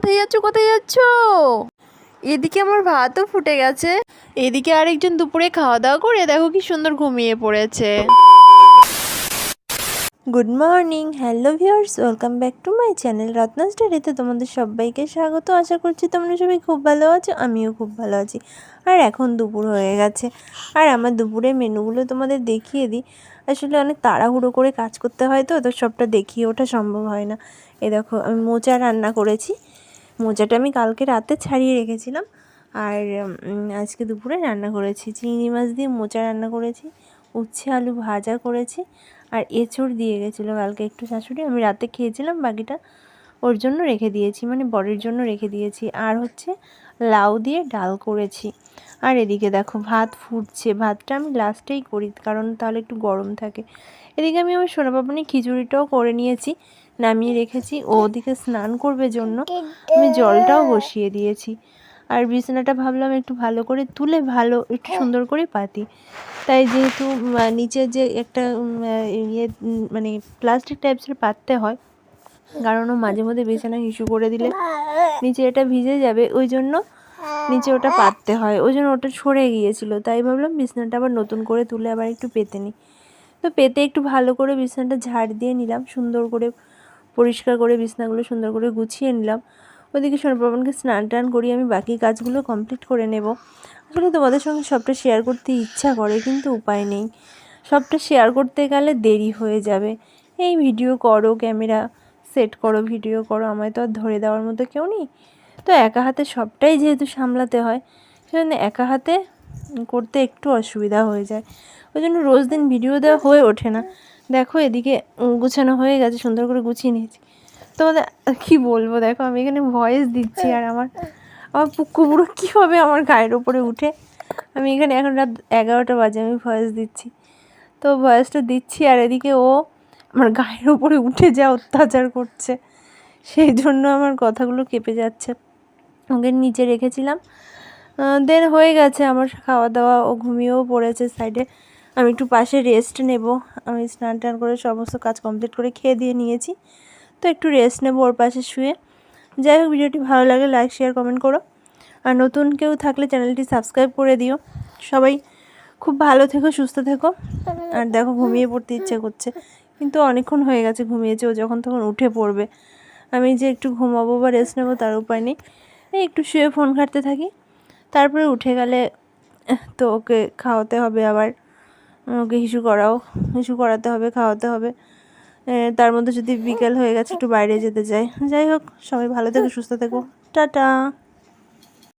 কোথায় যাচ্ছ কোথায় যাচ্ছ? এদিকে আমার ভাতও ফুটে গেছে। এদিকে আরেকজন দুপুরে খাওয়া দাওয়া করে দেখো কি সুন্দর ঘুমিয়ে পড়েছে। Good morning hello viewers welcome back to my channel Ratna স্টাডিতে তোমাদের সবাইকে স্বাগত। আশা করছি তোমরা সবাই খুব ভালো আছো, আমিও খুব ভালো আছি। আর এখন দুপুর হয়ে গেছে। আর আমার দুপুরের মেনুগুলো তোমাদের দেখিয়ে দিই। আসলে অনেক তাড়াহুড়ো করে কাজ করতে হয় তো তো সবটা দেখিয়ে ওঠা সম্ভব হয় না। এ দেখো, আমি মোচা রান্না করেছি। মোচাটা আমি কালকে রাতে ছাড়িয়ে রেখেছিলাম। আর আজকে দুপুরে রান্না করেছি। চিংড়ি মাছ দিয়ে মোচা রান্না করেছি, উচ্ছে আলু ভাজা করেছি, আর এঁচড় দিয়ে গেছিল কালকে একটু শাশুড়ি। আমি রাতে খেয়েছিলাম, বাকিটা ওর জন্য রেখে দিয়েছি মানে বরের জন্য রেখে দিয়েছি। আর হচ্ছে লাউ দিয়ে ডাল করেছি। আর এদিকে দেখো, ভাত ফুটছে। ভাতটা আমি লাস্টেই করি, কারণ তাহলে একটু গরম থাকে। এদিকে আমি আমার সোনা খিচুড়িটাও করে নিয়েছি। নামিয়ে রেখেছি। ও ওদিকে স্নান করবে জন্য। আমি জলটাও বসিয়ে দিয়েছি। আর বিছানাটা ভাবলাম একটু ভালো করে তুলে ভালো একটু সুন্দর করে পাতি। তাই যেহেতু নিচে যে একটা ইয়ে মানে প্লাস্টিক টাইপসের পাততে হয়। কারণ ও মাঝে মধ্যে বিছানা হিসু করে দিলে নিচে এটা ভিজে যাবে। ওই জন্য নিচে ওটা পাততে হয়। ওই জন্য ওটা সরে গিয়েছিল। তাই ভাবলাম বিছানাটা আবার নতুন করে তুলে আবার একটু পেতে নিই তো পেতে একটু ভালো করে বিছানাটা ঝাড় দিয়ে নিলাম। সুন্দর করে পরিষ্কার করে বিছানাগুলো সুন্দর করে গুছিয়ে নিলাম। ওদিকে সোনপ্রবণকে স্নান টান করিয়ে আমি বাকি কাজগুলো কমপ্লিট করে নেব। আসলে তোমাদের সঙ্গে সবটা শেয়ার করতে ইচ্ছা করে, কিন্তু উপায় নেই। সবটা শেয়ার করতে গেলে দেরি হয়ে যাবে। এই ভিডিও করো ক্যামেরা সেট করো ভিডিও করো, আমায় তো আর ধরে দেওয়ার মতো কেউ নেই। তো একা হাতে সবটাই যেহেতু সামলাতে হয়, সেজন্য একা হাতে করতে একটু অসুবিধা হয়ে যায়। ওই জন্য রোজ দিন ভিডিও দেওয়া হয়ে ওঠে না। দেখো এদিকে গুছানো হয়ে গেছে, সুন্দর করে গুছিয়ে নিয়েছি। তোমাদের, কি বলব, দেখো আমি এখানে ভয়েস দিচ্ছি আর আমার আমার পুরো কীভাবে আমার গায়ের ওপরে উঠে? আমি এখানে এখন রাত এগারোটা বাজে, আমি ভয়েস দিচ্ছি। তো ভয়েসটা দিচ্ছি আর এদিকে ও আমার গায়ের ওপরে উঠে যা অত্যাচার করছে। সেই জন্য আমার কথাগুলো কেঁপে যাচ্ছে। ওকে নিচে রেখেছিলাম। দেন হয়ে গেছে আমার খাওয়া দাওয়া, ও ঘুমিয়েও পড়েছে সাইডে আমি একটু পাশে রেস্ট নেব। আমি স্নান টান করে সমস্ত কাজ কমপ্লিট করে খেয়ে দিয়ে নিয়েছি। তো একটু রেস্ট নেব ওর পাশে শুয়ে। যাই হোক, ভিডিওটি ভালো লাগে লাইক শেয়ার কমেন্ট করো। আর নতুন কেউ থাকলে চ্যানেলটি সাবস্ক্রাইব করে দিও। সবাই খুব ভালো থেকো, সুস্থ থেকো। আর দেখো, ঘুমিয়ে পড়তে ইচ্ছে করছে। কিন্তু অনেকক্ষণ হয়ে গেছে ঘুমিয়েছে, ও যখন তখন উঠে পড়বে। আমি যে একটু ঘুমাবো বা রেস্ট নেব তার উপায় নেই। এই একটু শুয়ে ফোন ঘাঁটতে থাকি। তারপরে উঠে গেলে তো ওকে খাওয়াতে হবে আবার। ওকে হিসু করাও, হিসু করাতে হবে, খাওয়াতে হবে। তার মধ্যে যদি বিকেল হয়ে গেছে, একটু বাইরে যেতে চাই। যাই হোক, সবাই ভালো থেকো, সুস্থ থেকো। টাটা।